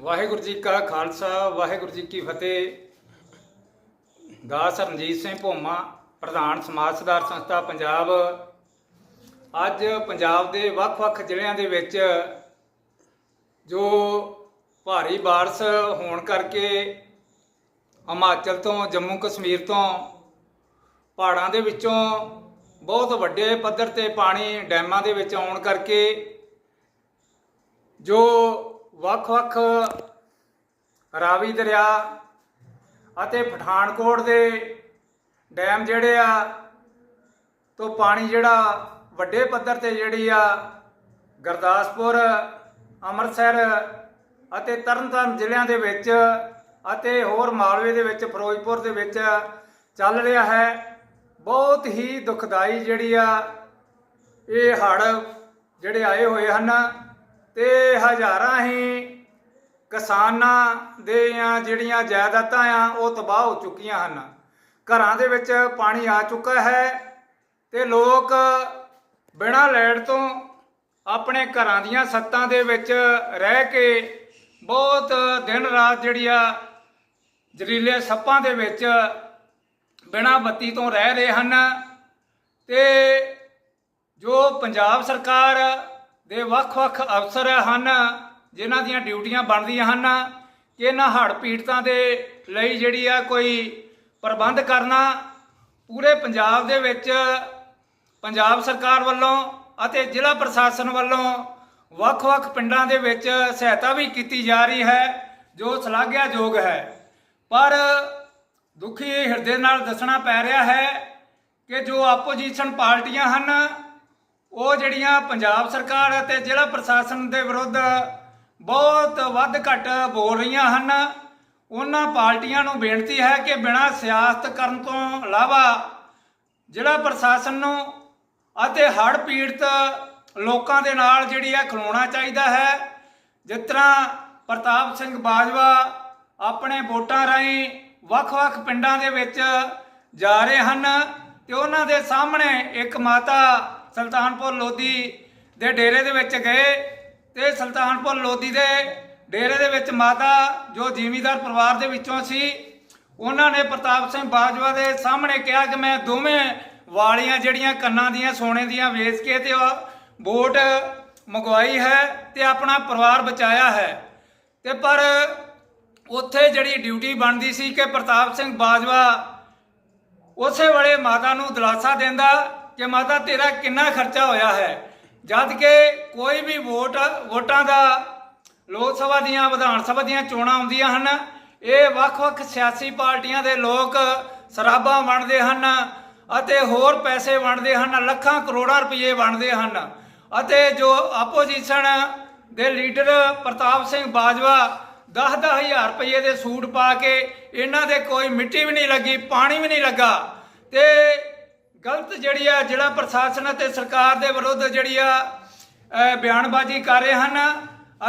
ਵਾਹਿਗੁਰੂ ਜੀ ਕਾ ਖਾਲਸਾ, ਵਾਹਿਗੁਰੂ ਜੀ ਕੀ ਫਤਿਹ। ਦਾਸ ਰਣਜੀਤ ਸਿੰਘ ਭੋਮਾ, ਪ੍ਰਧਾਨ ਸਮਾਜ ਸੁਧਾਰ ਸੰਸਥਾ ਪੰਜਾਬ। ਅੱਜ ਪੰਜਾਬ ਦੇ ਵੱਖ-ਵੱਖ ਜ਼ਿਲ੍ਹਿਆਂ ਦੇ ਵਿੱਚ ਜੋ ਭਾਰੀ ਬਾਰਿਸ਼ ਹੋਣ ਕਰਕੇ ਹਿਮਾਚਲ ਤੋਂ, ਜੰਮੂ ਕਸ਼ਮੀਰ ਤੋਂ, ਪਹਾੜਾਂ ਦੇ ਵਿੱਚੋਂ ਬਹੁਤ ਵੱਡੇ ਪੱਧਰ ਤੇ ਪਾਣੀ ਡੈਮਾਂ ਦੇ ਵਿੱਚ ਆਉਣ ਕਰਕੇ ਜੋ ਵੱਖ-ਵੱਖ ਰਾਵੀ ਦਰਿਆ ਅਤੇ ਪਠਾਨਕੋਟ ਦੇ ਡੈਮ ਜਿਹੜੇ ਆ, ਤੋਂ ਪਾਣੀ ਜਿਹੜਾ ਵੱਡੇ ਪੱਧਰ ਤੇ ਜਿਹੜੀ ਆ ਗੁਰਦਾਸਪੁਰ, ਅੰਮ੍ਰਿਤਸਰ ਅਤੇ ਤਰਨਤਾਰਨ ਜ਼ਿਲ੍ਹਿਆਂ ਦੇ ਵਿੱਚ ਅਤੇ ਹੋਰ ਮਾਲਵੇ ਦੇ ਵਿੱਚ, ਫਿਰੋਜ਼ਪੁਰ ਦੇ ਵਿੱਚ ਚੱਲ ਰਿਹਾ ਹੈ। ਬਹੁਤ ਹੀ ਦੁਖਦਾਈ ਜਿਹੜੀ ਆ ਇਹ ਹੜ੍ਹ ਜਿਹੜੇ ਆਏ ਹੋਏ ਹਨ। ਤੇ ਹਜ਼ਾਰਾਂ ਹੀ ਕਿਸਾਨਾਂ ਦੇ ਆ, ਜਿਹੜੀਆਂ ਜਾਇਦਾਦਾਂ ਆ, ਉਹ ਤਬਾਹ ਹੋ ਚੁੱਕੀਆਂ ਹਨ। ਘਰਾਂ ਦੇ ਵਿੱਚ ਪਾਣੀ ਆ ਚੁੱਕਾ ਹੈ ਤੇ ਲੋਕ ਬਿਨਾਂ ਲੈਟ ਤੋਂ ਆਪਣੇ ਘਰਾਂ ਦੀਆਂ ਸੱਤਾਂ ਦੇ ਵਿੱਚ ਰਹਿ ਕੇ ਬਹੁਤ ਦਿਨ ਰਾਤ ਜਿਹੜੀ ਆ ਜ਼ਰੀਲੇ ਸੱਪਾਂ ਦੇ ਵਿੱਚ ਬਿਨਾਂ ਬੱਤੀ ਤੋਂ ਰਹਿ ਰਹੇ ਹਨ ਤੇ ਜੋ ਪੰਜਾਬ ਸਰਕਾਰ ਦੇ ਵੱਖ-ਵੱਖ ਅਫਸਰ ਹਨ, ਜਿਨ੍ਹਾਂ ਦੀਆਂ ਡਿਊਟੀਆਂ ਬਣਦੀਆਂ ਹਨ, ਕਿ ਇਹਨਾਂ ਹੜ੍ਹ ਪੀੜਤਾਂ ਦੇ ਲਈ ਜਿਹੜੀ ਆ ਕੋਈ ਪ੍ਰਬੰਧ ਕਰਨਾ ਪੂਰੇ ਪੰਜਾਬ ਦੇ ਵਿੱਚ ਪੰਜਾਬ ਸਰਕਾਰ ਵੱਲੋਂ ਅਤੇ ਜ਼ਿਲ੍ਹਾ ਪ੍ਰਸ਼ਾਸਨ ਵੱਲੋਂ ਵੱਖ-ਵੱਖ ਪਿੰਡਾਂ ਦੇ ਵਿੱਚ ਸਹਾਇਤਾ ਵੀ ਕੀਤੀ ਜਾ ਰਹੀ ਹੈ, ਜੋ ਸ਼ਲਾਘਾਯੋਗ ਹੈ। ਪਰ ਦੁਖੀ ਹਿਰਦੇ ਨਾਲ ਦੱਸਣਾ ਪੈ ਰਿਹਾ ਹੈ ਕਿ ਜੋ ਆਪੋਜੀਸ਼ਨ ਪਾਰਟੀਆਂ ਹਨ ਉਹ ਜਿਹੜੀਆਂ ਪੰਜਾਬ ਸਰਕਾਰ ਅਤੇ ਜ਼ਿਲ੍ਹਾ ਪ੍ਰਸ਼ਾਸਨ ਦੇ ਵਿਰੁੱਧ ਬਹੁਤ ਵੱਧ ਘੱਟ ਬੋਲ ਰਹੀਆਂ ਹਨ, ਉਹਨਾਂ ਪਾਰਟੀਆਂ ਨੂੰ ਬੇਨਤੀ ਹੈ ਕਿ ਬਿਨਾਂ ਸਿਆਸਤ ਕਰਨ ਤੋਂ ਇਲਾਵਾ ਜ਼ਿਲ੍ਹਾ ਪ੍ਰਸ਼ਾਸਨ ਨੂੰ ਅਤੇ ਹੜ੍ਹ ਪੀੜਤ ਲੋਕਾਂ ਦੇ ਨਾਲ ਜਿਹੜੀ ਹੈ ਖਲੋਣਾ ਚਾਹੀਦਾ ਹੈ। ਜਿਸ ਤਰ੍ਹਾਂ ਪ੍ਰਤਾਪ ਸਿੰਘ ਬਾਜਵਾ ਆਪਣੇ ਵੋਟਾਂ ਰਾਹੀਂ ਵੱਖ-ਵੱਖ ਪਿੰਡਾਂ ਦੇ ਵਿੱਚ ਜਾ ਰਹੇ ਹਨ ਤੇ ਉਹਨਾਂ ਦੇ ਸਾਹਮਣੇ ਇੱਕ ਮਾਤਾ ਸੁਲਤਾਨਪੁਰ ਲੋਧੀ ਦੇ ਡੇਰੇ ਦੇ ਵਿੱਚ ਗਏ ਤੇ ਸੁਲਤਾਨਪੁਰ ਲੋਧੀ ਦੇ ਡੇਰੇ ਦੇ ਵਿੱਚ ਮਾਤਾ ਜੋ ਜ਼ਿਮੀਦਾਰ ਪਰਿਵਾਰ ਦੇ ਵਿੱਚੋਂ ਸੀ, ਉਹਨਾਂ ਨੇ ਪ੍ਰਤਾਪ ਸਿੰਘ ਬਾਜਵਾ ਦੇ ਸਾਹਮਣੇ ਕਿਹਾ ਕਿ ਮੈਂ ਦੋਵੇਂ ਵਾਲੀਆਂ ਜਿਹੜੀਆਂ ਕੰਨਾਂ ਦੀਆਂ, ਸੋਨੇ ਦੀਆਂ ਵੇਚ ਕੇ ਤੇ ਉਹ ਵੋਟ ਮੰਗਵਾਈ ਹੈ ਤੇ ਆਪਣਾ ਪਰਿਵਾਰ ਬਚਾਇਆ ਹੈ। ਤੇ ਪਰ ਉੱਥੇ ਜਿਹੜੀ ਡਿਊਟੀ ਬਣਦੀ ਸੀ ਕਿ ਪ੍ਰਤਾਪ ਸਿੰਘ ਬਾਜਵਾ ਉਸੇ ਵੇਲੇ ਮਾਤਾ ਨੂੰ ਦਿਲਾਸਾ ਦਿੰਦਾ ਕਿ ਮਾਤਾ, ਤੇਰਾ ਕਿੰਨਾ ਖਰਚਾ ਹੋਇਆ ਹੈ? ਜਦ ਕਿ ਕੋਈ ਵੀ ਵੋਟ, ਵੋਟਾਂ ਦਾ ਲੋਕ ਸਭਾ ਦੀਆਂ, ਵਿਧਾਨ ਸਭਾ ਦੀਆਂ ਚੋਣਾਂ ਆਉਂਦੀਆਂ ਹਨ। ਇਹ ਵੱਖ-ਵੱਖ ਸਿਆਸੀ ਪਾਰਟੀਆਂ ਦੇ ਲੋਕ ਸਰਾਬਾਂ ਵੰਡਦੇ ਹਨ ਅਤੇ ਹੋਰ ਪੈਸੇ ਵੰਡਦੇ ਹਨ, ਲੱਖਾਂ ਕਰੋੜਾਂ ਰੁਪਏ ਵੰਡਦੇ ਹਨ। ਅਤੇ ਜੋ ਆਪੋਜੀਸ਼ਨ ਦੇ ਲੀਡਰ ਪ੍ਰਤਾਪ ਸਿੰਘ ਬਾਜਵਾ 10-10 ਹਜ਼ਾਰ ਰੁਪਏ ਦੇ ਸੂਟ ਪਾ ਕੇ ਇਹਨਾਂ ਦੇ ਕੋਈ ਮਿੱਟੀ ਵੀ ਨਹੀਂ ਲੱਗੀ, ਪਾਣੀ ਵੀ ਨਹੀਂ ਲੱਗਾ ਤੇ ਗਲਤ ਜਿਹੜੀ ਆ ਜ਼ਿਲ੍ਹਾ ਪ੍ਰਸ਼ਾਸਨ ਅਤੇ ਸਰਕਾਰ ਦੇ ਵਿਰੁੱਧ ਜਿਹੜੀ ਆ ਬਿਆਨਬਾਜ਼ੀ ਕਰ ਰਹੇ ਹਨ।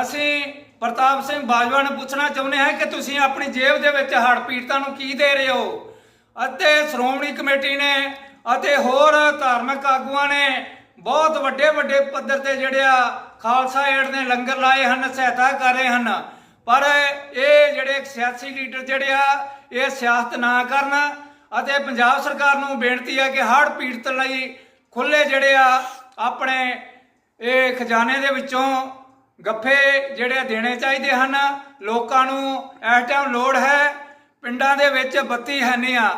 ਅਸੀਂ ਪ੍ਰਤਾਪ ਸਿੰਘ ਬਾਜਵਾ ਨੂੰ ਪੁੱਛਣਾ ਚਾਹੁੰਦੇ ਹਾਂ ਕਿ ਤੁਸੀਂ ਆਪਣੀ ਜੇਬ ਦੇ ਵਿੱਚ ਹੜ੍ਹ ਪੀੜਤਾਂ ਨੂੰ ਕੀ ਦੇ ਰਹੇ ਹੋ? ਅਤੇ ਸ਼੍ਰੋਮਣੀ ਕਮੇਟੀ ਨੇ ਅਤੇ ਹੋਰ ਧਾਰਮਿਕ ਆਗੂਆਂ ਨੇ ਬਹੁਤ ਵੱਡੇ ਵੱਡੇ ਪੱਧਰ ਤੇ ਜਿਹੜੇ ਆ, ਖਾਲਸਾ ਏਡ ਨੇ ਲੰਗਰ ਲਾਏ ਹਨ, ਸਹਾਇਤਾ ਕਰ ਰਹੇ ਹਨ। ਪਰ ਇਹ ਜਿਹੜੇ ਸਿਆਸੀ ਲੀਡਰ ਜਿਹੜੇ ਆ, ਇਹ ਸਿਆਸਤ ਨਾ ਕਰਨ। ਅਤੇ ਪੰਜਾਬ ਸਰਕਾਰ ਨੂੰ ਬੇਨਤੀ ਹੈ ਕਿ ਹੜ੍ਹ ਪੀੜਤ ਲਈ ਖੁੱਲੇ ਜਿਹੜੇ ਆ, ਆਪਣੇ ਇਹ ਖਜ਼ਾਨੇ ਦੇ ਵਿੱਚੋਂ ਗੱਫੇ ਜਿਹੜੇ ਦੇਣੇ ਚਾਹੀਦੇ ਹਨ। ਲੋਕਾਂ ਨੂੰ ਇਸ ਟਾਈਮ ਲੋੜ ਹੈ, ਪਿੰਡਾਂ ਦੇ ਵਿੱਚ ਬੱਤੀ ਹੈ ਨਹੀਂ ਆ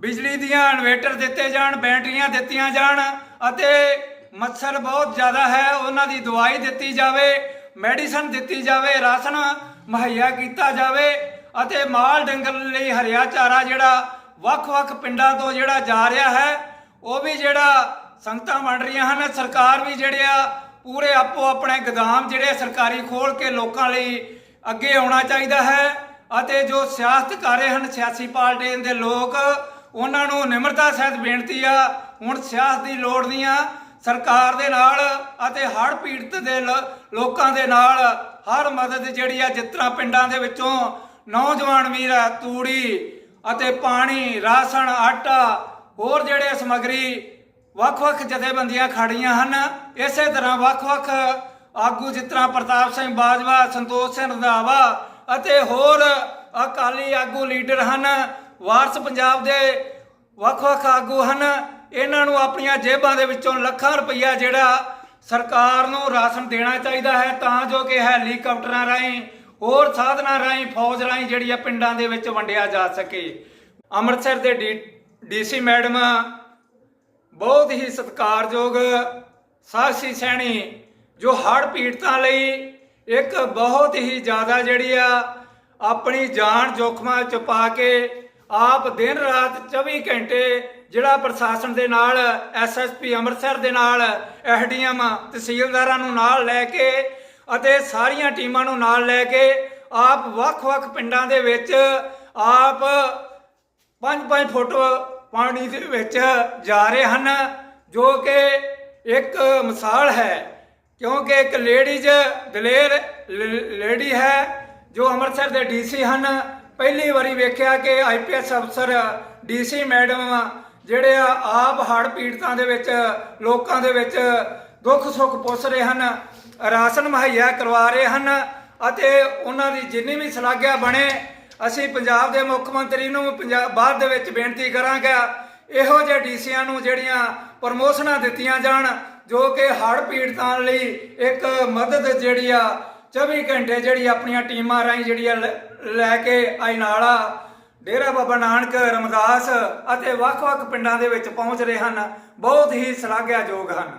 ਬਿਜਲੀ ਦੀਆਂ ਇਨਵੇਟਰ ਦਿੱਤੇ ਜਾਣ, ਬੈਟਰੀਆਂ ਦਿੱਤੀਆਂ ਜਾਣ ਅਤੇ ਮੱਛਰ ਬਹੁਤ ਜ਼ਿਆਦਾ ਹੈ। ਉਹਨਾਂ ਦੀ ਦਵਾਈ ਦਿੱਤੀ ਜਾਵੇ, ਮੈਡੀਸਨ ਦਿੱਤੀ ਜਾਵੇ, ਰਾਸ਼ਨ ਮੁਹੱਈਆ ਕੀਤਾ ਜਾਵੇ ਅਤੇ ਮਾਲ ਡੰਗਰ ਲਈ ਹਰਿਆ ਚਾਰਾ ਜਿਹੜਾ ਵੱਖ-ਵੱਖ ਪਿੰਡਾਂ ਤੋਂ ਜਿਹੜਾ ਜਾ ਰਿਹਾ ਹੈ, ਉਹ ਵੀ ਜਿਹੜਾ ਸੰਗਤਾਂ ਵੰਡ ਰਹੀਆਂ ਹਨ। ਸਰਕਾਰ ਵੀ ਜਿਹੜੇ ਆ, ਪੂਰੇ ਆਪੋ ਆਪਣੇ ਗਦਾਮ ਜਿਹੜੇ ਸਰਕਾਰੀ ਖੋਲ ਕੇ ਲੋਕਾਂ ਲਈ ਅੱਗੇ ਆਉਣਾ ਚਾਹੀਦਾ ਹੈ ਅਤੇ ਜੋ ਸਿਆਸਤ ਕਰ ਰਹੇ ਹਨ, ਸਿਆਸੀ ਪਾਰਟੀਆਂ ਦੇ ਲੋਕ, ਉਹਨਾਂ ਨੂੰ ਨਿਮਰਤਾ ਸਹਿਤ ਬੇਨਤੀ ਆ, ਹੁਣ ਸਿਆਸਤ ਦੀ ਲੋੜ ਨਹੀਂ ਆ। ਸਰਕਾਰ ਦੇ ਨਾਲ ਅਤੇ ਹੜ੍ਹ ਪੀੜਤ ਦੇ ਲ- ਲੋਕਾਂ ਦੇ ਨਾਲ ਹਰ ਮਦਦ ਜਿਹੜੀ ਆ, ਜਿਸ ਤਰ੍ਹਾਂ ਪਿੰਡਾਂ ਦੇ ਵਿੱਚੋਂ ਨੌਜਵਾਨ ਵੀਰ ਆ, ਤੂੜੀ ਅਤੇ ਪਾਣੀ, ਰਾਸ਼ਨ, ਆਟਾ, ਹੋਰ ਜਿਹੜੇ ਸਮਗਰੀ ਵੱਖ-ਵੱਖ ਜਥੇਬੰਦੀਆਂ ਖੜੀਆਂ ਹਨ, ਇਸੇ ਤਰ੍ਹਾਂ ਵੱਖ-ਵੱਖ ਆਗੂ ਜਿਸ ਤਰ੍ਹਾਂ ਪ੍ਰਤਾਪ ਸਿੰਘ ਬਾਜਵਾ ਸੰਤੋਖ ਸਿੰਘ ਰੰਧਾਵਾ ਅਤੇ ਹੋਰ ਅਕਾਲੀ ਆਗੂ ਲੀਡਰ ਹਨ, ਵਾਰਸ ਪੰਜਾਬ ਦੇ ਵੱਖ-ਵੱਖ ਆਗੂ ਹਨ, ਇਹਨਾਂ ਨੂੰ ਆਪਣੀਆਂ ਜੇਬਾਂ ਦੇ ਵਿੱਚੋਂ ਲੱਖਾਂ ਰੁਪਈਆ ਜਿਹੜਾ ਸਰਕਾਰ ਨੂੰ ਰਾਸ਼ਨ ਦੇਣਾ ਚਾਹੀਦਾ ਹੈ, ਤਾਂ ਜੋ ਕਿ ਹੈਲੀਕਾਪਟਰਾਂ ਰਾਹੀਂ ਹੋਰ ਸਾਧਨਾਂ ਰਾਹੀਂ, ਫੌਜ ਰਾਹੀਂ ਜਿਹੜੀ ਆ ਪਿੰਡਾਂ ਦੇ ਵਿੱਚ ਵੰਡਿਆ ਜਾ ਸਕੇ। ਅੰਮ੍ਰਿਤਸਰ ਦੇ ਡੀਸੀ ਮੈਡਮ, ਬਹੁਤ ਹੀ ਸਤਿਕਾਰਯੋਗ ਸਾਹਸੀ ਸੈਣੀ, ਜੋ ਹੜ੍ਹ ਪੀੜਤਾਂ ਲਈ ਇੱਕ ਬਹੁਤ ਹੀ ਜ਼ਿਆਦਾ ਜਿਹੜੀ ਆ ਆਪਣੀ ਜਾਨ ਜੋਖਮਾਂ ਚ ਪਾ ਕੇ ਆਪ ਦਿਨ ਰਾਤ 24 ਘੰਟੇ ਜਿਹੜਾ ਪ੍ਰਸ਼ਾਸਨ ਦੇ ਨਾਲ ਐਸਐਸਪੀ ਅੰਮ੍ਰਿਤਸਰ ਦੇ ਨਾਲ ਐਸਡੀਐਮ ਤਹਿਸੀਲਦਾਰਾਂ ਨੂੰ ਨਾਲ ਲੈ ਕੇ ਅਤੇ ਸਾਰੀਆਂ ਟੀਮਾਂ ਨੂੰ ਨਾਲ ਲੈ ਕੇ ਆਪ ਵੱਖ-ਵੱਖ ਪਿੰਡਾਂ ਦੇ ਵਿੱਚ ਆਪ ਪੰਜ ਪੰਜ ਫੁੱਟ ਪਾਣੀ ਦੇ ਵਿੱਚ ਜਾ ਰਹੇ ਹਨ, ਜੋ ਕਿ ਇੱਕ ਮਿਸਾਲ ਹੈ, ਕਿਉਂਕਿ ਇੱਕ ਲੇਡੀਜ਼ ਦਲੇਰ ਲ- ਲੇਡੀ ਹੈ, ਜੋ ਅੰਮ੍ਰਿਤਸਰ ਦੇ ਡੀਸੀ ਹਨ। ਪਹਿਲੀ ਵਾਰੀ ਵੇਖਿਆ ਕਿ ਆਈਪੀਐਸ ਅਫਸਰ ਡੀਸੀ ਮੈਡਮ, ਜਿਹੜੇ ਆ, ਆਪ ਹੜ੍ਹ ਪੀੜਤਾਂ ਦੇ ਵਿੱਚ, ਲੋਕਾਂ ਦੇ ਵਿੱਚ ਦੁੱਖ ਸੁੱਖ ਪੁੱਛ ਰਹੇ ਹਨ। ਰਾਸ਼ਨ ਮੁਹੱਈਆ ਕਰਵਾ ਰਹੇ ਹਨ ਅਤੇ ਉਹਨਾਂ ਦੀ ਜਿੰਨੀ ਵੀ ਸ਼ਲਾਘਾ ਬਣੇ, ਅਸੀਂ ਪੰਜਾਬ ਦੇ ਮੁੱਖ ਮੰਤਰੀ ਨੂੰ ਪੰਜਾਬ ਬਾਅਦ ਦੇ ਵਿੱਚ ਬੇਨਤੀ ਕਰਾਂਗੇ, ਇਹੋ ਜਿਹੇ ਡੀਸੀਆਂ ਨੂੰ ਜਿਹੜੀਆਂ ਪ੍ਰਮੋਸ਼ਨਾਂ ਦਿੱਤੀਆਂ ਜਾਣ, ਜੋ ਕਿ ਹੜ੍ਹ ਪੀੜਤਾਂ ਲਈ ਇੱਕ ਮਦਦ ਜਿਹੜੀ ਆ 24 ਘੰਟੇ ਜਿਹੜੀ ਆਪਣੀਆਂ ਟੀਮਾਂ ਰਾਹੀਂ ਜਿਹੜੀ ਆ ਲੈ- ਲੈ ਕੇ ਅਜਨਾਲਾ ਡੇਰਾ ਬਾਬਾ ਨਾਨਕ, ਰਮਦਾਸ ਅਤੇ ਵੱਖ-ਵੱਖ ਪਿੰਡਾਂ ਦੇ ਵਿੱਚ ਪਹੁੰਚ ਰਹੇ ਹਨ, ਬਹੁਤ ਹੀ ਸ਼ਲਾਘਾਯੋਗ ਹਨ।